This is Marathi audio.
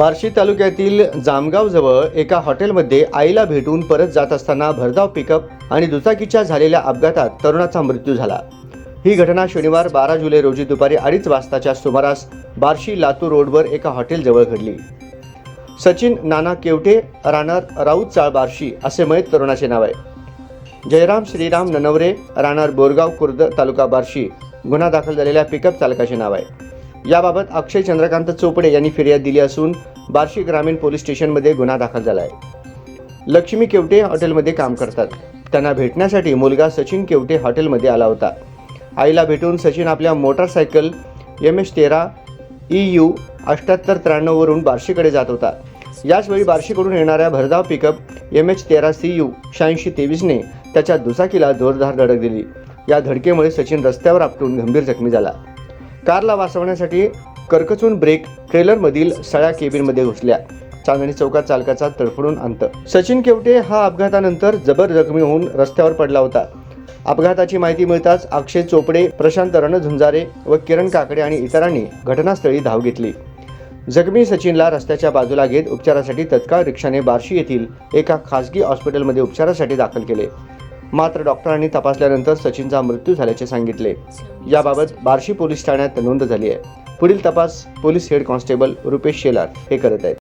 बार्शी तालुक्यातील जामगावजवळ एका हॉटेलमध्ये आईला भेटून परत जात असताना भरधाव पिकअप आणि दुचाकीच्या झालेल्या अपघातात तरुणाचा मृत्यू झाला. ही घटना शनिवार बारा जुलै रोजी दुपारी अडीच वाजताच्या सुमारास बार्शी लातूर रोडवर एका हॉटेलजवळ घडली. सचिन नाना केवटे राहणार राऊत चाळ बार्शी असे मयत तरुणाचे नाव आहे. जयराम श्रीराम ननवरे राहणार बोरगाव खुर्द तालुका बार्शी गुन्हा दाखल झालेल्या पिकअप चालकाचे नाव आहे. याबाबत अक्षय चंद्रकांत चोपडे यांनी फिर्याद दिली असून बार्शी ग्रामीण पोलीस स्टेशनमध्ये गुन्हा दाखल झाला आहे लक्ष्मी केवटे हॉटेलमध्ये काम करतात. त्यांना भेटण्यासाठी मुलगा सचिन केवटे हॉटेलमध्ये आला होता. आईला भेटून सचिन आपल्या मोटारसायकल एम एच तेरा ई यू अठ्ठ्याहत्तर त्र्याण्णववरून बार्शीकडे जात होता. याचवेळी बार्शीकडून येणाऱ्या भरधाव पिकअप एम एच तेरा सी यू शहाऐंशी तेवीसने त्याच्या दुचाकीला जोरदार धडक दिली. या धडकेमुळे सचिन रस्त्यावर आपटून गंभीर जखमी झाला. कारला वाचवण्यासाठी कर्कचून ब्रेक ट्रेलरमधील सळ्या केबिनमध्ये घुसल्या. चांदणी चौकात चालकाचा तडफडून अंत. सचिन केवटे हा अपघातानंतर जबर जखमी होऊन रस्त्यावर पडला होता. अपघाताची माहिती मिळताच अक्षय चोपडे प्रशांत रणझुंजारे व किरण काकडे आणि इतरांनी घटनास्थळी धाव घेतली. जखमी सचिनला रस्त्याच्या बाजूला घेत उपचारासाठी तत्काळ रिक्षाने बार्शी येथील एका खासगी हॉस्पिटलमध्ये उपचारासाठी दाखल केले. मात्र डॉक्टरांनी तपासल्यानंतर सचिनचा मृत्यू झाल्याचे सांगितले. याबाबत बार्शी पोलीस ठाण्यात नोंद झाली आहे. पुढील तपास police head constable Rupesh Shelar हे करत आहेत.